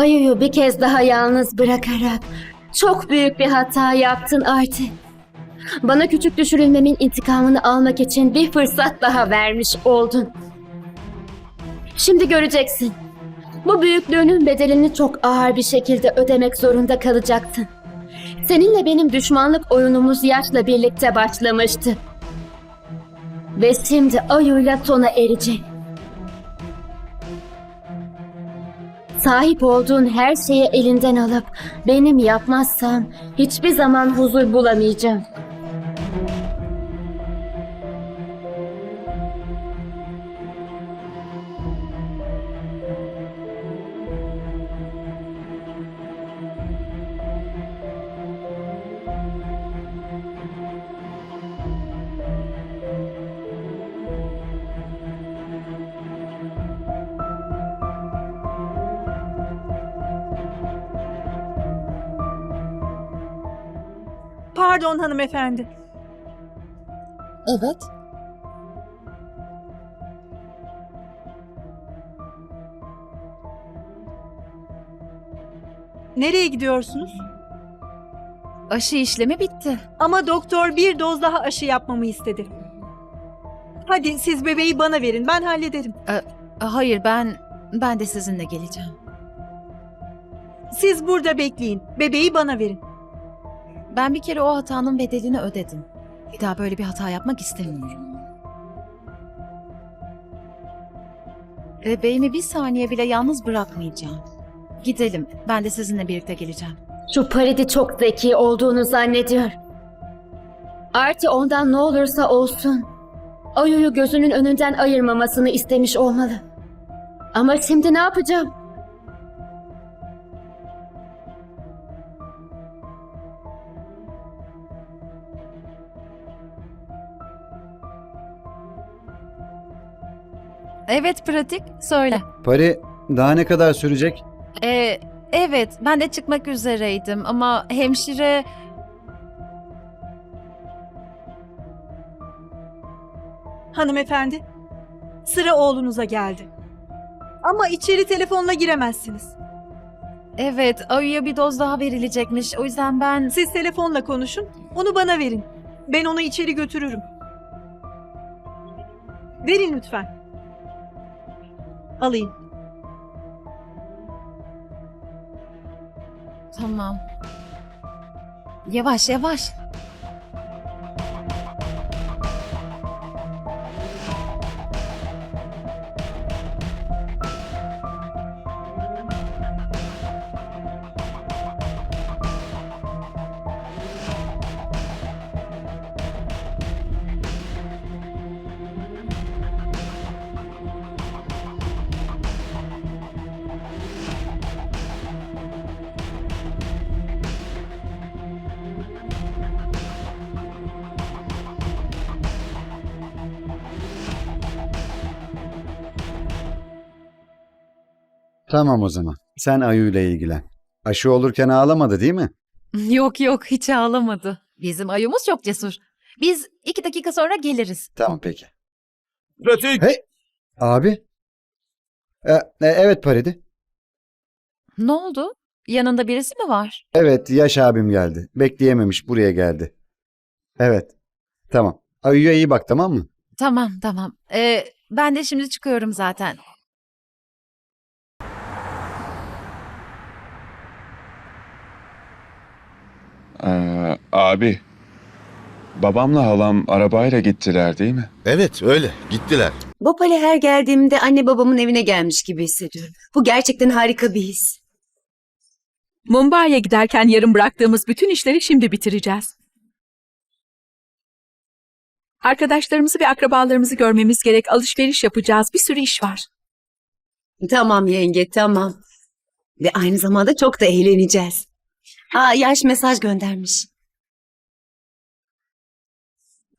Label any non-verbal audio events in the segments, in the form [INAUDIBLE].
Ayu'yu bir kez daha yalnız bırakarak çok büyük bir hata yaptın Arti. Bana küçük düşürülmemin intikamını almak için bir fırsat daha vermiş oldun. Şimdi göreceksin. Bu büyüklüğünün bedelini çok ağır bir şekilde ödemek zorunda kalacaksın. Seninle benim düşmanlık oyunumuz yaşla birlikte başlamıştı. Ve şimdi Ayu'yla sona erecek. Sahip olduğun her şeyi elinden alıp benim yapmazsam hiçbir zaman huzur bulamayacağım. Pardon hanımefendi. Evet. Nereye gidiyorsunuz? Aşı işlemi bitti. Ama doktor bir doz daha aşı yapmamı istedi. Hadi siz bebeği bana verin ben hallederim. Hayır ben ben de sizinle geleceğim. Siz burada bekleyin. Bebeği bana verin. Ben bir kere o hatanın bedelini ödedim. Bir daha böyle bir hata yapmak istemiyorum. Bebeğimi bir saniye bile yalnız bırakmayacağım. Gidelim. Ben de sizinle birlikte geleceğim. Şu Paridi çok zeki olduğunu zannediyor. Arti ondan ne olursa olsun Ayu'yu gözünün önünden ayırmamasını istemiş olmalı. Ama şimdi ne yapacağım? Evet pratik. Söyle. Pari daha ne kadar sürecek? Ee, evet ben de çıkmak üzereydim ama hemşire... Hanımefendi. Sıra oğlunuza geldi. Ama içeri telefonla giremezsiniz. Evet Ayu'ya bir doz daha verilecekmiş. O yüzden ben... Siz telefonla konuşun. Onu bana verin. Ben onu içeri götürürüm. Verin lütfen. Alayım. Tamam. Yavaş yavaş. Tamam o zaman. Sen Ayu'yla ilgilen. Aşı olurken ağlamadı değil mi? [LAUGHS] Yok yok hiç ağlamadı. Bizim ayımız çok cesur. Biz iki dakika sonra geliriz. Tamam peki. Pratik. Hey! Abi? E, e, evet Paridi. Ne oldu? Yanında birisi mi var? Evet Yaş abim geldi. Bekleyememiş buraya geldi. Evet. Tamam. Ayu'ya iyi bak tamam mı? Tamam tamam. Ee, ben de şimdi çıkıyorum zaten. Ee, abi. Babamla halam arabayla gittiler değil mi? Evet öyle gittiler. Bopal'e her geldiğimde anne babamın evine gelmiş gibi hissediyorum. Bu gerçekten harika bir his. Mumbai'ye giderken yarım bıraktığımız bütün işleri şimdi bitireceğiz. Arkadaşlarımızı ve akrabalarımızı görmemiz gerek. Alışveriş yapacağız. Bir sürü iş var. Tamam yenge tamam. Ve aynı zamanda çok da eğleneceğiz. Aa Yaş mesaj göndermiş.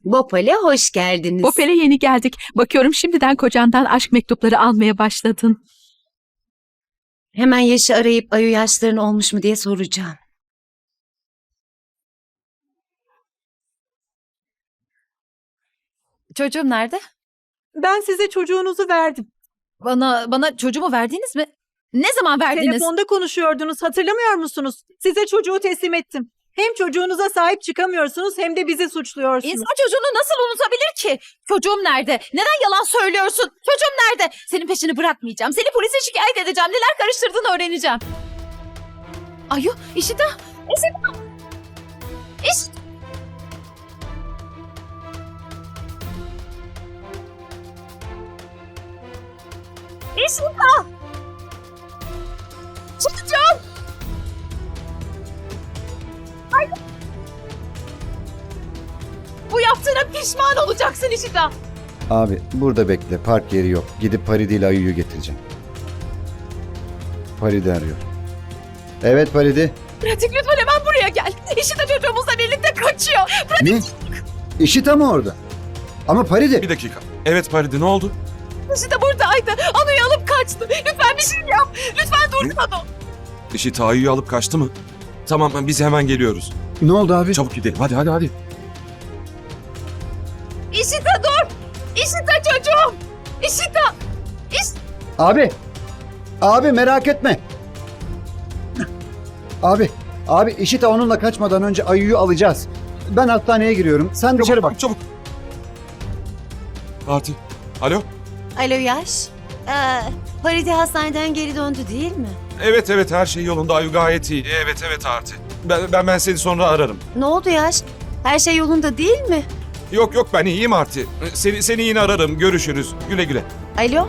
Bopal'e hoş geldiniz. Bopel'e yeni geldik. Bakıyorum şimdiden kocandan aşk mektupları almaya başladın. Hemen Yaş'ı arayıp Ayu yaşların olmuş mu diye soracağım. Çocuğum nerede? Ben size çocuğunuzu verdim. Bana bana çocuğumu verdiniz mi? Ne zaman verdiniz? Telefonda konuşuyordunuz hatırlamıyor musunuz? Size çocuğu teslim ettim. Hem çocuğunuza sahip çıkamıyorsunuz hem de bizi suçluyorsunuz. İnsan çocuğunu nasıl unutabilir ki? Çocuğum nerede? Neden yalan söylüyorsun? Çocuğum nerede? Senin peşini bırakmayacağım. Seni polise şikayet edeceğim. Neler karıştırdığını öğreneceğim. Ayu, İşita. İşita. İş. İşita. Pişman olacaksın İşita. Abi burada bekle. Park yeri yok. Gidip Paridi ile Ayu'yu getireceğim. Paridi arıyor. Evet Paridi. Pratik lütfen hemen buraya gel. İşita çocuğumuzla birlikte kaçıyor. Ne? İşi tam orada. Ama Paridi. Bir dakika. Evet Paridi ne oldu? İşita buradaydı. Anu'yu alıp kaçtı. Lütfen bir şey yap. Lütfen dur Anu. İşi Tayyip'i alıp kaçtı mı? Tamam biz hemen geliyoruz. Ne oldu abi? Çabuk gidelim hadi hadi hadi. Abi. Abi merak etme. Abi. Abi İşita onunla kaçmadan önce Ayu'yu alacağız. Ben hastaneye giriyorum. Sen dışarı bak. Çabuk. Fatih. Alo? Alo Yaş. Ee, Paride hastaneden geri döndü değil mi? Evet evet her şey yolunda Ayu gayet iyi. Evet evet Arti. Ben, ben, ben seni sonra ararım. Ne oldu Yaş? Her şey yolunda değil mi? Yok yok ben iyiyim Arti. Seni, seni yine ararım. Görüşürüz. Güle güle. Alo?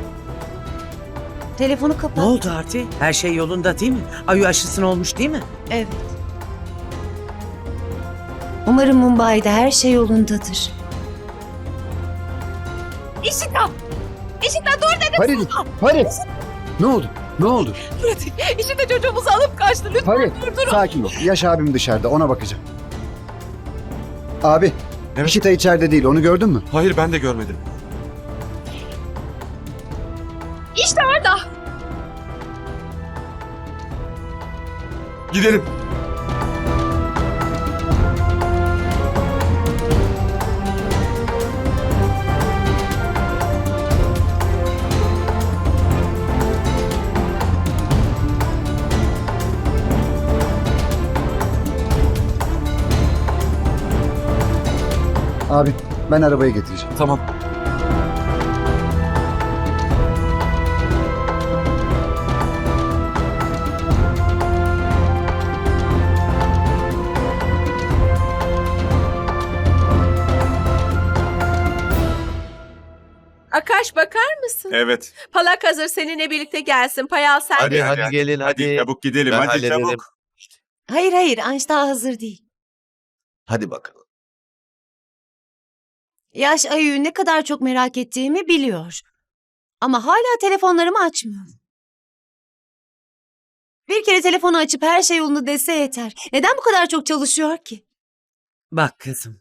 Telefonu kapat. Ne oldu Arti? Her şey yolunda değil mi? Ayu aşısın olmuş değil mi? Evet. Umarım Mumbai'de her şey yolundadır. İşita. İşita dur dedim. Paridi. Paridi. Ne oldu? Ne oldu? Pratik. İşita çocuğumuzu alıp kaçtı. Lütfen Paridi. dur dur. Sakin ol. Yaş abim dışarıda. Ona bakacağım. Abi. Evet. İşita içeride değil. Onu gördün mü? Hayır ben de görmedim. Gidelim. Abi ben arabayı getireceğim. Tamam. Evet. Palak hazır seninle birlikte gelsin. Payal sen Hadi, de. hadi, gelin Hadi, çabuk gidelim. Ben hadi hallederim. çabuk. Hayır hayır Anş daha hazır değil. Hadi bakalım. Yaş Ayu'yu ne kadar çok merak ettiğimi biliyor. Ama hala telefonlarımı açmıyor. Bir kere telefonu açıp her şey yolunda dese yeter. Neden bu kadar çok çalışıyor ki? Bak kızım.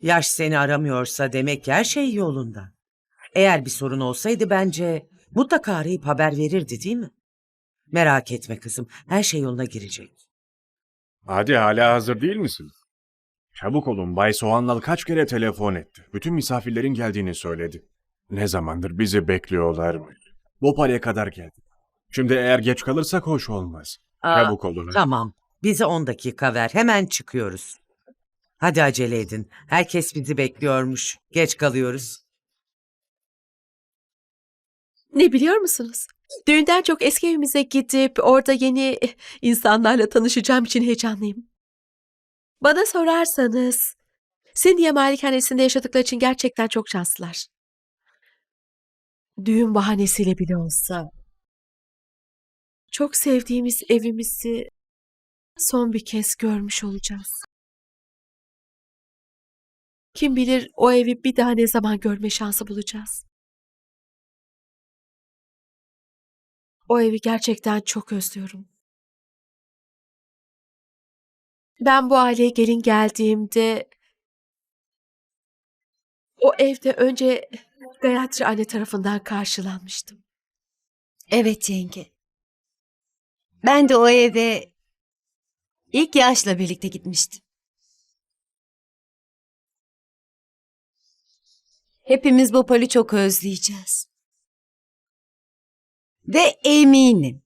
Yaş seni aramıyorsa demek ki her şey yolunda. Eğer bir sorun olsaydı bence mutlaka arayıp haber verirdi değil mi? Merak etme kızım. Her şey yoluna girecek. Hadi hala hazır değil misin? Çabuk olun Bay Soğanlal kaç kere telefon etti. Bütün misafirlerin geldiğini söyledi. Ne zamandır bizi bekliyorlarmış. Bopal'e kadar geldi. Şimdi eğer geç kalırsak hoş olmaz. Aa, Çabuk olun. Tamam. Bize 10 dakika ver. Hemen çıkıyoruz. Hadi acele edin. Herkes bizi bekliyormuş. Geç kalıyoruz. Ne biliyor musunuz? Düğünden çok eski evimize gidip orada yeni insanlarla tanışacağım için heyecanlıyım. Bana sorarsanız Cindy'ye malikanesinde yaşadıkları için gerçekten çok şanslılar. Düğün bahanesiyle bile olsa çok sevdiğimiz evimizi son bir kez görmüş olacağız. Kim bilir o evi bir daha ne zaman görme şansı bulacağız. O evi gerçekten çok özlüyorum. Ben bu aileye gelin geldiğimde o evde önce Gayatri anne tarafından karşılanmıştım. Evet yenge. Ben de o eve ilk yaşla birlikte gitmiştim. Hepimiz Bopal'ı çok özleyeceğiz. Ve eminim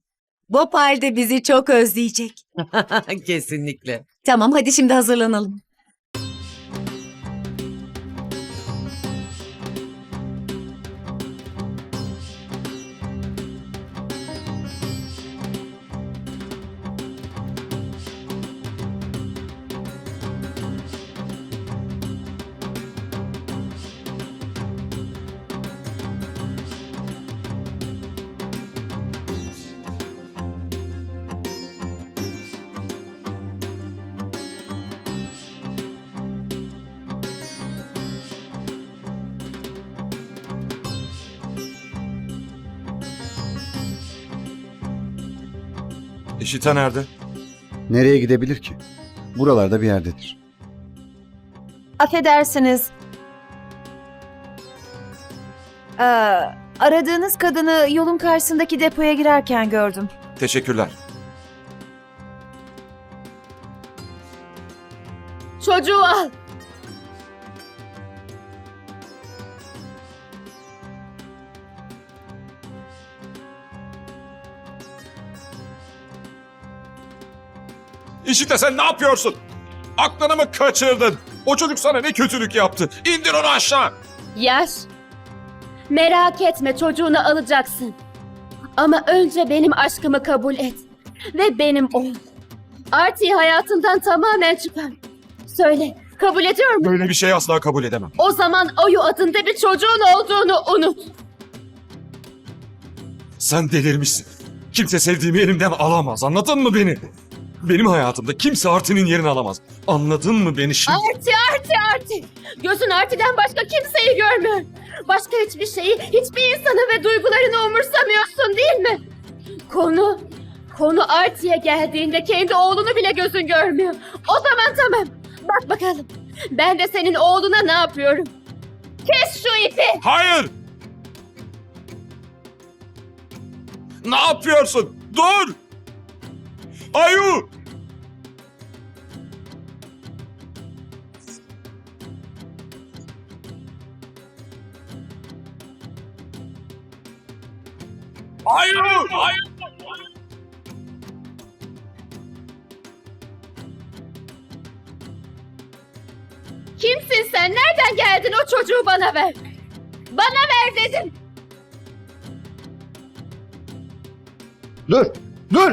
Bopal de bizi çok özleyecek. [LAUGHS] Kesinlikle. Tamam hadi şimdi hazırlanalım. İşita nerede? Nereye gidebilir ki? Buralarda bir yerdedir. Affedersiniz. Ee, aradığınız kadını yolun karşısındaki depoya girerken gördüm. Teşekkürler. Çocuğu al. İşita sen ne yapıyorsun? Aklını mı kaçırdın? O çocuk sana ne kötülük yaptı? İndir onu aşağı. Yaş. Merak etme çocuğunu alacaksın. Ama önce benim aşkımı kabul et. Ve benim ol. Artie'yi hayatından tamamen çıkar. Söyle, kabul ediyor musun? Böyle bir şey asla kabul edemem. O zaman Oyu adında bir çocuğun olduğunu unut. Sen delirmişsin. Kimse sevdiğimi elimden alamaz. Anladın mı beni? Benim hayatımda kimse Artin'in yerini alamaz. Anladın mı beni şimdi? Arti, Arti, Arti. Gözün Arti'den başka kimseyi görmüyor. Başka hiçbir şeyi, hiçbir insanı ve duygularını umursamıyorsun değil mi? Konu, konu Arti'ye geldiğinde kendi oğlunu bile gözün görmüyor. O zaman tamam. Bak bakalım. Ben de senin oğluna ne yapıyorum? Kes şu ipi. Hayır! Ne yapıyorsun? Dur! Ayu! Ayu! Ayu! Kimsin sen? Nereden geldin? O çocuğu bana ver. Bana ver dedim. Dur! Dur!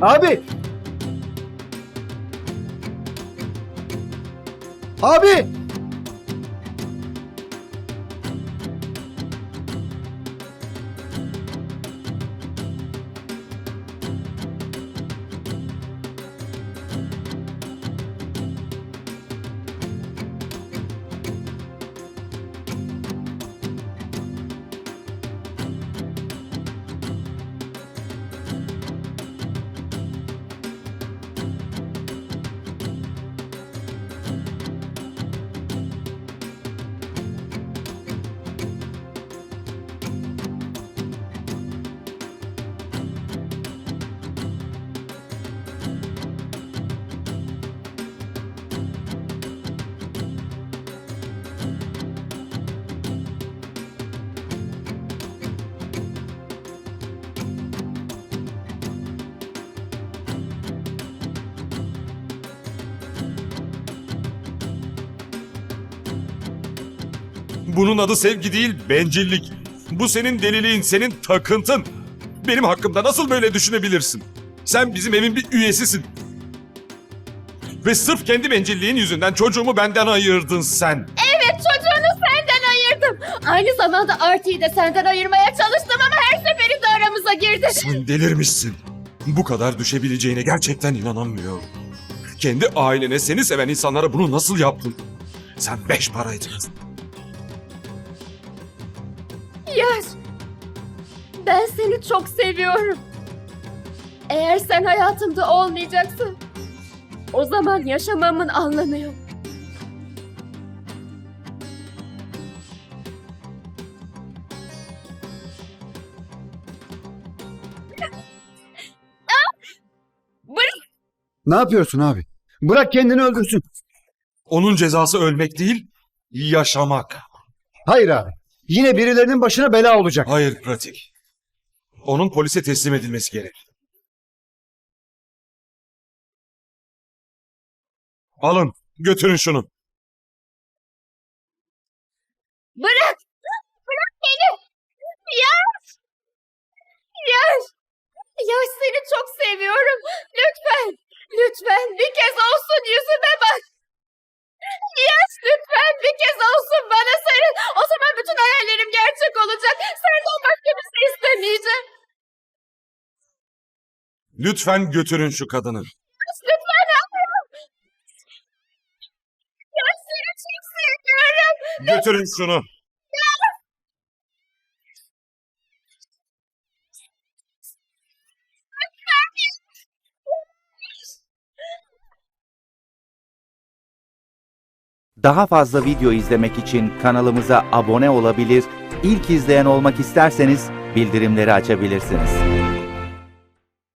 Abi! Abi! Bunun adı sevgi değil, bencillik. Bu senin deliliğin, senin takıntın. Benim hakkımda nasıl böyle düşünebilirsin? Sen bizim evin bir üyesisin. Ve sırf kendi bencilliğin yüzünden çocuğumu benden ayırdın sen. Evet çocuğunu senden ayırdım. Aynı zamanda Artie'yi de senden ayırmaya çalıştım ama her seferinde aramıza girdi. Sen delirmişsin. Bu kadar düşebileceğine gerçekten inanamıyorum. Kendi ailene, seni seven insanlara bunu nasıl yaptın? Sen beş paraydın. Yaş. Ben seni çok seviyorum. Eğer sen hayatımda olmayacaksın, o zaman yaşamamın anlamı yok. [LAUGHS] Ne yapıyorsun abi? Bırak kendini öldürsün. Onun cezası ölmek değil, yaşamak. Hayır abi. Yine birilerinin başına bela olacak. Hayır pratik. Onun polise teslim edilmesi gerek. Alın, götürün şunu. Bırak! Bırak beni! Yaş! Yaş! Yaş seni çok seviyorum. Lütfen, lütfen bir kez olsun yüzüme bak. Yaş lütfen bir kez olsun bana sarıl. O zaman bütün hayallerim gerçek olacak. Senden başka bir şey istemeyeceğim. Lütfen götürün şu kadını. Lütfen hayır. Yaş seni çok seviyorum. Götürün şunu. Daha fazla video izlemek için kanalımıza abone olabilir, ilk izleyen olmak isterseniz bildirimleri açabilirsiniz.